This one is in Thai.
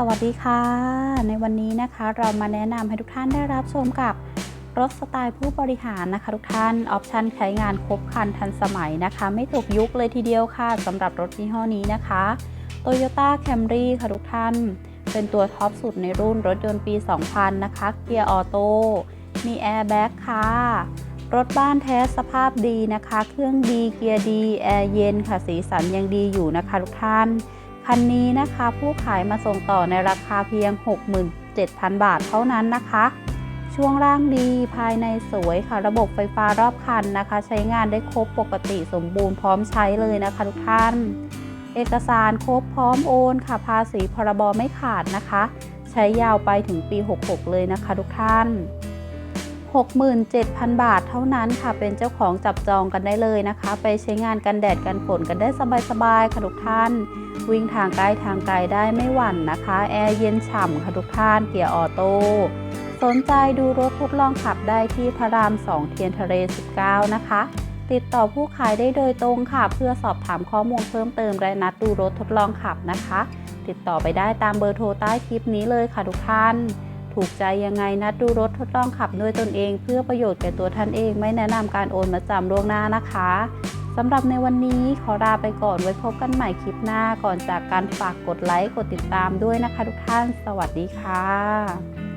สวัสดีค่ะ ในวันนี้นะคะเรามาแนะนำให้ทุกท่านได้รับชมกับรถสไตล์ผู้บริหารนะคะทุกท่าน ออปชันใช้งานครบครันทันสมัยนะคะ ไม่ตกยุคเลยทีเดียวค่ะสำหรับรถยี่ห้อนี้นะคะ Toyota Camry ค่ะทุกท่าน เป็นตัวท็อปสุดในรุ่นรถยนต์ปี 2000 นะคะ เกียร์ออโต้ มีแอร์แบ็กค่ะ รถบ้านแท้สภาพดีนะคะ เครื่องดี เกียร์ดี แอร์เย็นค่ะ สีสันยังดีอยู่นะคะทุกท่าน คันนี้นะคะ ผู้ขายมาส่งต่อในราคาเพียง 67,000 บาทเท่านั้นนะคะ ช่วงล่างดีภายในสวยค่ะ ระบบไฟฟ้ารอบคันนะคะ ใช้งานได้ครบปกติสมบูรณ์พร้อมใช้เลยนะคะทุกท่าน เอกสารครบพร้อมโอนค่ะ ภาษีพรบไม่ขาดนะคะ ใช้ยาวไปถึงปี 66 เลยนะคะทุกท่าน 67,000 บาทเท่านั้นค่ะ เป็นเจ้าของจับจองกันได้เลยนะคะ ไปใช้งานกันแดดกันฝนกันได้สบายๆค่ะทุกท่าน วิ่งทางใกล้ทางไกลได้ไม่หวั่นนะคะ แอร์เย็นฉ่ำค่ะทุกท่าน เกียร์ออโต้สนใจดูรถทดลองขับได้ที่พระราม 2 เทียนทะเล 19 นะคะ ติดต่อผู้ขายได้โดยตรงค่ะ เพื่อสอบถามข้อมูลเพิ่มเติมและนัดดูรถทดลองขับนะคะ ติดต่อไปได้ตามเบอร์โทรใต้คลิปนี้เลยค่ะทุกท่าน ถูกใจยังไงนัดดูรถทดลองขับด้วยตนเอง เพื่อประโยชน์แก่ตัวท่านเอง ไม่แนะนำการโอนมาจำล่วงหน้านะคะสำหรับในวันนี้ขอลาไปก่อนไว้พบกันใหม่คลิปหน้าก่อนจากการฝากกดไลค์กดติดตามด้วยนะคะทุกท่าน สวัสดีค่ะ